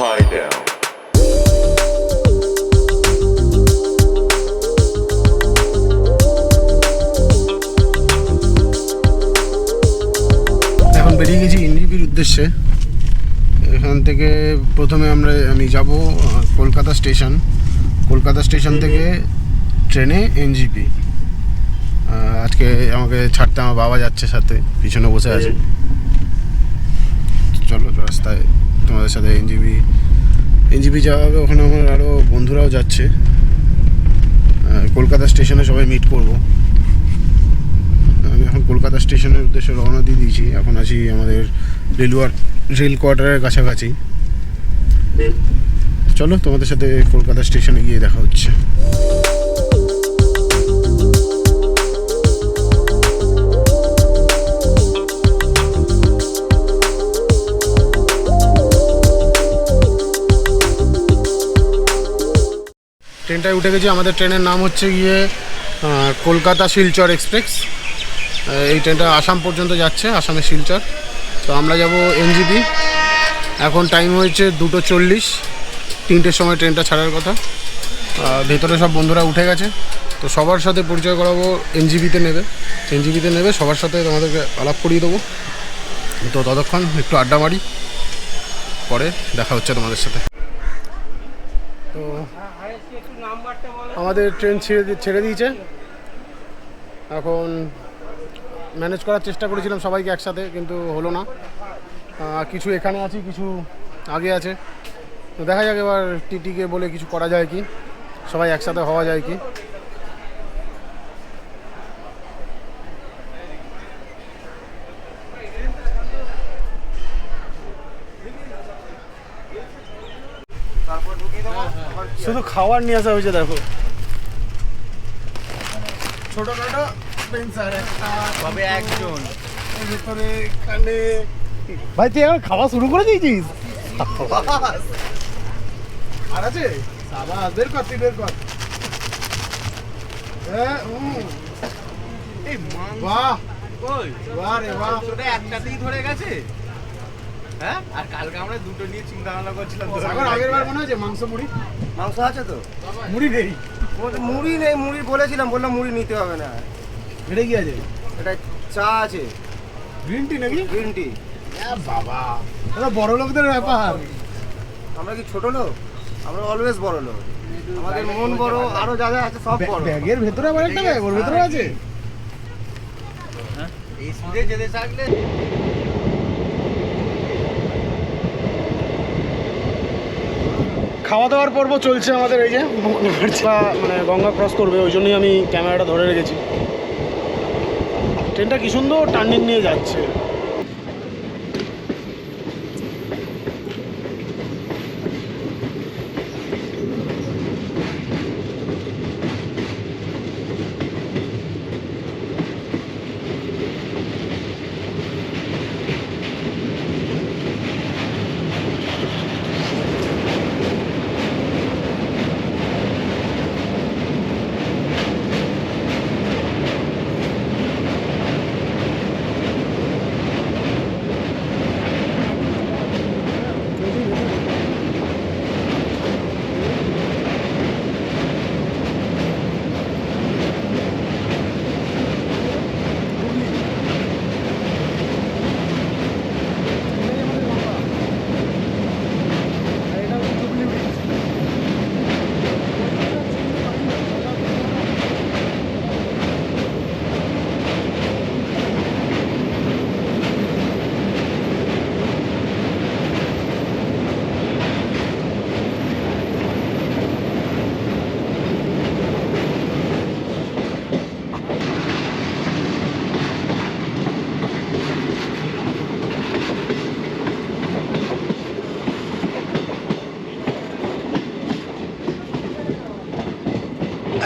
Hideout. এখন বেরিয়ে গেছি ইন্ডিপির উদ্দেশ্যে। এখান থেকে প্রথমে আমরা আমি যাব কলকাতা স্টেশন। কলকাতা স্টেশন থেকে ট্রেনে এনজিপি। আজকে আমাকে ছাড়তে আমার বাবা যাচ্ছে সাথে পিছনে বসে আছে। চলো রাস্তায় তোমাদের সাথে এনজিপি এনজিপি যাওয়া হবে ওখানে আমার আরও বন্ধুরাও যাচ্ছে। কলকাতা স্টেশনে সবাই মিট করব। আমি এখন কলকাতা স্টেশনের উদ্দেশ্যে রওনা দিয়ে দিয়েছি। এখন আছি আমাদের রেলওয়ার, রেল কোয়ার্টারের কাছাকাছি। চলো তোমাদের সাথে কলকাতা স্টেশনে গিয়ে দেখা হচ্ছে। ট্রেনটায় উঠে গেছি। আমাদের ট্রেনের নাম হচ্ছে গিয়ে কলকাতা শিলচর এক্সপ্রেস। এই ট্রেনটা আসাম পর্যন্ত যাচ্ছে, আসামের শিলচর। তো আমরা যাব এনজিপি। এখন টাইম হয়েছে দুটো চল্লিশ। তিনটের সময় ট্রেনটা ছাড়ার কথা। ভেতরে সব বন্ধুরা উঠে গেছে। তো সবার সাথে পরিচয় করাবো এনজিপিতে নেবে। এনজিপিতে নেবে, সবার সাথে তোমাদেরকে আলাপ করিয়ে দেবো। তো ততক্ষণ একটু আড্ডা মারি। পরে দেখা হচ্ছে তোমাদের সাথে। তো আমাদের ট্রেন ছেড়ে ছেড়ে দিয়েছে। এখন ম্যানেজ করার চেষ্টা করেছিলাম সবাইকে একসাথে, কিন্তু হলো না। কিছু এখানে আছে, কিছু আগে আছে। তো দেখা যাক এবার টিটিকে বলে কিছু করা যায় কি। সবাই একসাথে হওয়া যায় কি। শুধু খাবার নিয়ে আসা হয়েছে, দেখো। ছোটখাটো স্পেন্সার একটা। তবে একজন। এর ভিতরে এখানে ভাই তুই এখন খাওয়া শুরু করে দিয়েছিস? আর আছে? সাবাস বের কর তুই বের কর। হ্যাঁ, উম, এই মাংস বাহ। বাহ রে বাহ। মাংসটা একটাতেই ধরে গেছে। হ্যাঁ? আর কালকে আমরা দুটো নিয়ে চিন্তা ভাবনা করছিলাম আগের বার মনে হয়েছে মাংস মুড়ি? মাংস আছে তো? মুড়ি নেই। মুড়ি নেই মুড়ি বলেছিলাম বললাম মুড়ি নিতে হবে না। এটা কি আছে? এটা চা আছে। গ্রিন টি নাকি? গ্রিন টি বাবা এটা বড় লোকদের ব্যাপার। আমরা কি ছোট লোক? আমরা অলওয়েজ বড় লোক। আমাদের মন বড় আরও যা যা আছে সব বড়। ব্যাগের ভেতরে আবার একটা ব্যাগ ওর ভেতরে আছে। এই স্পিডে যেতে থাকলে খাওয়া দাওয়ার পর্ব চলছে আমাদের এই যে। মানে গঙ্গা ক্রস করবে, ওই জন্যই আমি ক্যামেরাটা ধরে রেখেছি। ট্রেনটা কি সুন্দর টার্নিং নিয়ে যাচ্ছে।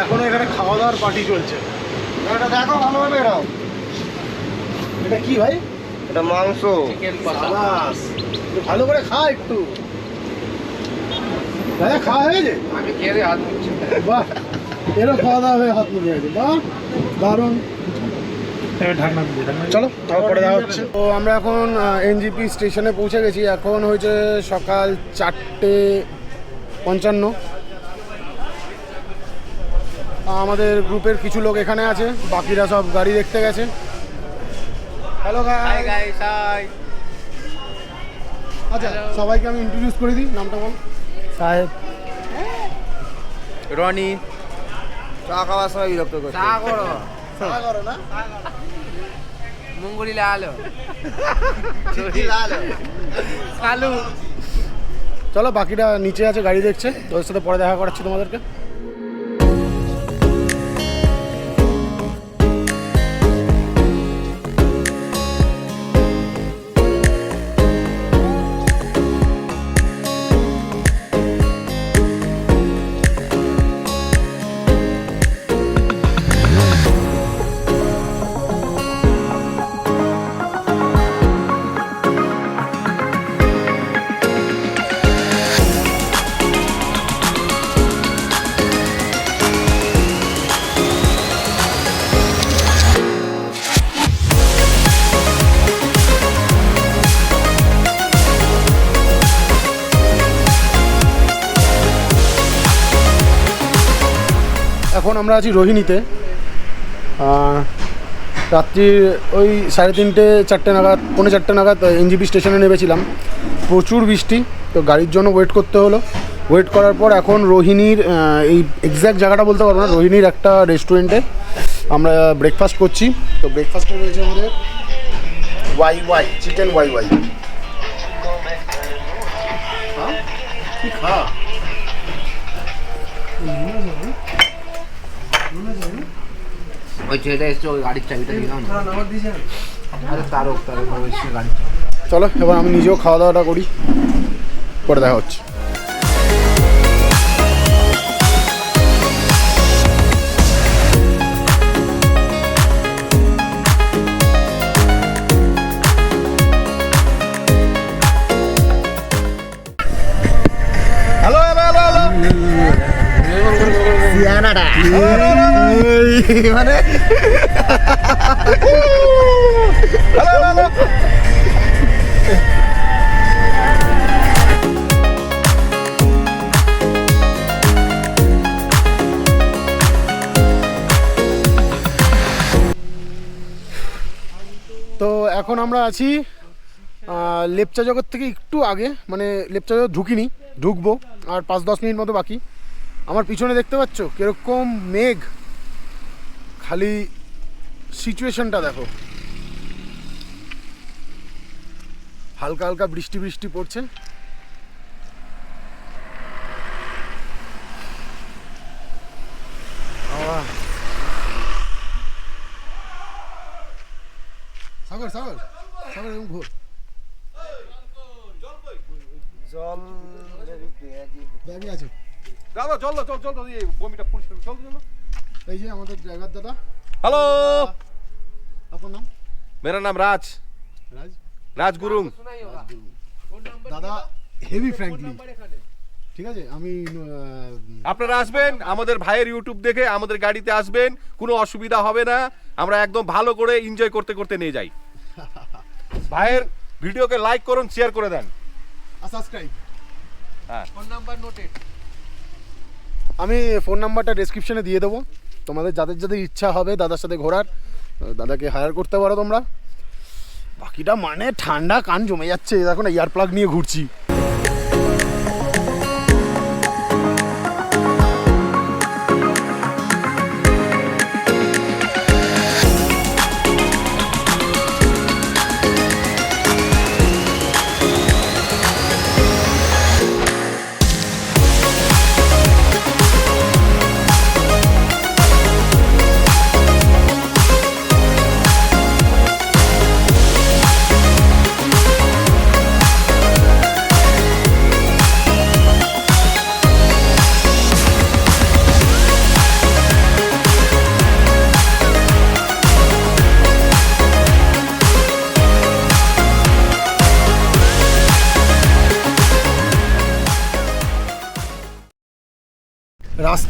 এখনও এখানে খাওয়া দাওয়ার পার্টি চলছে। এটা দেখো ভালোভাবে এরাও এটা কি ভাই? এটা মাংস। একটু ভালো করে খা একটু। দাদা খাওয়া আমি খেয়ে হাত বাহ এরও খাওয়া দাওয়া হয়ে হাত মুখে গেছে। বাহ দারুণ। চলো তারপরে দেখা হচ্ছে। তো আমরা এখন এনজিপি স্টেশনে পৌঁছে গেছি। এখন হয়েছে সকাল চারটে পঞ্চান্ন। আমাদের গ্রুপের কিছু লোক এখানে আছে বাকিরা সব গাড়ি দেখতে গেছে। হ্যালো আচ্ছা সবাইকে আমি ইন্ট্রোডিউস করে দিই নামটা বল। সাহেব। রনি। চা খাওয়ার সময় বিরক্ত করছে। চা করো। করো না? মুঙ্গুলি লাল। কালু চলো বাকিরা নিচে আছে গাড়ি দেখছে। তোদের সাথে পরে দেখা করাচ্ছি তোমাদেরকে। আমরা আছি রোহিণীতে। রাত্রি ওই সাড়ে তিনটে, চারটে নাগাদ, পৌনে চারটে নাগাদ এনজিপি স্টেশনে নেমেছিলাম। প্রচুর বৃষ্টি, তো গাড়ির জন্য ওয়েট করতে হলো। ওয়েট করার পর এখন রোহিণীর এই এক্স্যাক্ট জায়গাটা বলতে পারব না, রোহিণীর একটা রেস্টুরেন্টে আমরা ব্রেকফাস্ট করছি। তো ব্রেকফাস্টে রয়েছে আমাদের ওয়াই ওয়াই চিকেন ওয়াই ওয়াই খা? ওই ছেলেটা এসছে ওই গাড়ির চাবিটা দিলাম আরে তারক তারক এসছে গাড়ির চলো এবার আমি নিজেও খাওয়া দাওয়াটা করি পরে দেখা হচ্ছে। হ্যালো হ্যালো হ্যালো হ্যালো মানে? তো এখন আমরা আছি লেপচা জগৎ থেকে একটু আগে মানে লেপচা জগৎ ঢুকিনি, ঢুকবো, আর পাঁচ দশ মিনিট মতো বাকি। আমার পিছনে দেখতে পাচ্ছ? কীরকম মেঘ। খালি সিচুয়েশনটা দেখো। হালকা হালকা বৃষ্টি বৃষ্টি পড়ছে। সাগর সাগর সাগর এরকম ঘোর। জল আছে। দাদা চল চল চল চল এই বমিটা পরিষ্কার চল চল। এই যে আমাদের ড্রাইভার দাদা। হ্যালো। আপনার নাম? মেরা নাম রাজ। রাজ? রাজ গুরুং। দাদা হেভি ফ্র্যাঙ্কলি ঠিক আছে আমি আপনারা আসবেন আমাদের ভাইয়ের ইউটিউব দেখে আমাদের গাড়িতে আসবেন কোনো অসুবিধা হবে না আমরা একদম ভালো করে এনজয় করতে করতে নিয়ে যাই। ভাইয়ের ভিডিওকে লাইক করুন শেয়ার করে দেন। সাবস্ক্রাইব হ্যাঁ। ফোন নাম্বার নোটেড আমি ফোন নাম্বারটা ডেসক্রিপশনে দিয়ে দেবো। তোমাদের যাদের যাদের ইচ্ছা হবে দাদার সাথে ঘোরার দাদাকে হায়ার করতে পারো তোমরা। বাকিটা মানে ঠান্ডা কান জমে যাচ্ছে দেখো না ইয়ার প্লাগ নিয়ে ঘুরছি।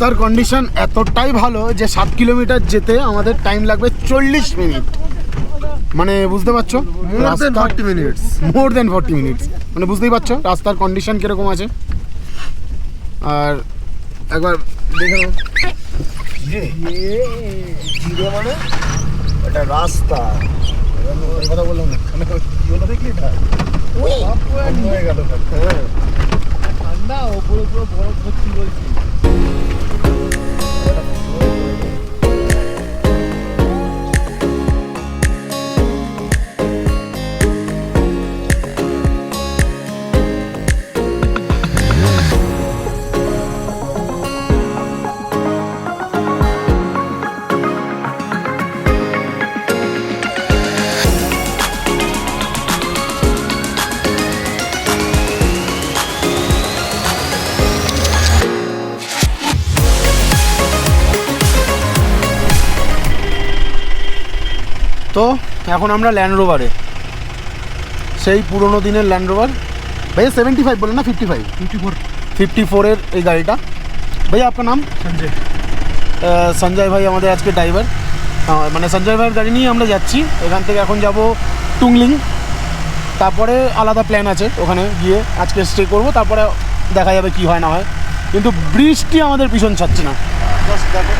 রাস্তার কন্ডিশন এতটাই ভালো যে সাত কিলোমিটার যেতে আমাদের টাইম লাগবে চল্লিশ মিনিট মানে বুঝতে পারছ? More than forty minutes more than forty minutes মানে বুঝতেই পারছ? রাস্তার কন্ডিশন কীরকম আছে? আর একবার দেখে নাও। মানে এটা রাস্তা। কথা বললাম না। মানে এটা? হয়ে গেল। ঠান্ডা ওপরে পুরো বরফ ভর্তি বলছি। এখন আমরা ল্যান্ড রোভারে সেই পুরনো দিনের ল্যান্ড রোভার ভাইয়া সেভেন্টি ফাইভ বলেন না fifty five fifty four fifty ফোরের এই গাড়িটা। ভাইয়া আপনার নাম? সঞ্জয়। সঞ্জয় ভাই আমাদের আজকে ড্রাইভার মানে সঞ্জয় ভাইয়ের গাড়ি নিয়ে আমরা যাচ্ছি। এখান থেকে এখন যাব টুংলিং তারপরে আলাদা প্ল্যান আছে ওখানে গিয়ে আজকে স্টে করব। তারপরে দেখা যাবে কি হয় না হয়। কিন্তু বৃষ্টি আমাদের পিছন ছাড়ছে না। জাস্ট দেখো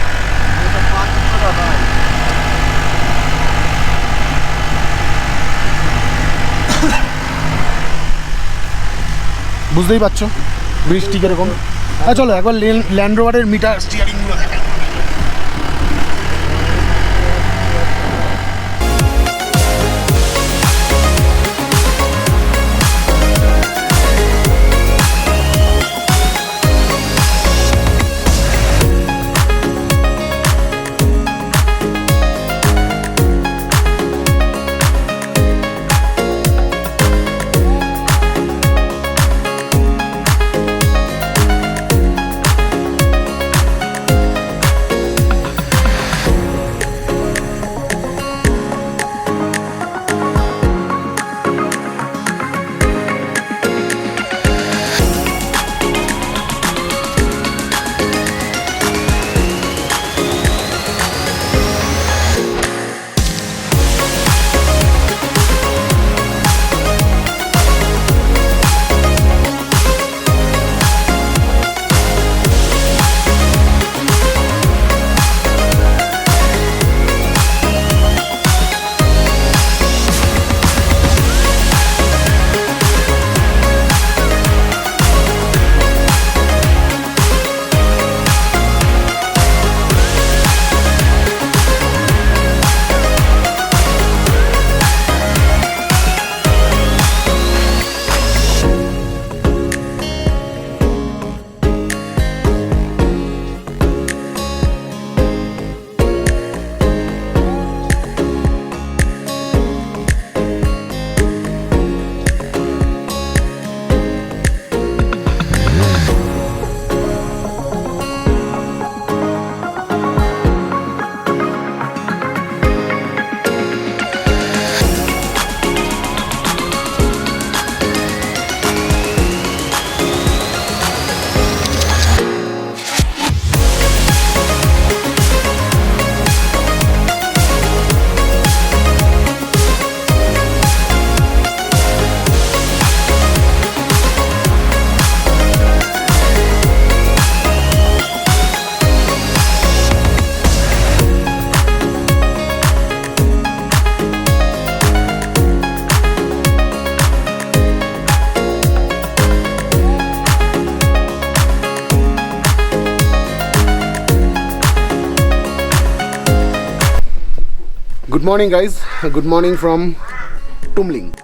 বুঝতেই পারছ বৃষ্টি কীরকম। হ্যাঁ চলো একবার ল্যান্ড রোভারের মিটার স্টিয়ারিংগুলো Good morning, guys. Good morning from Tumling.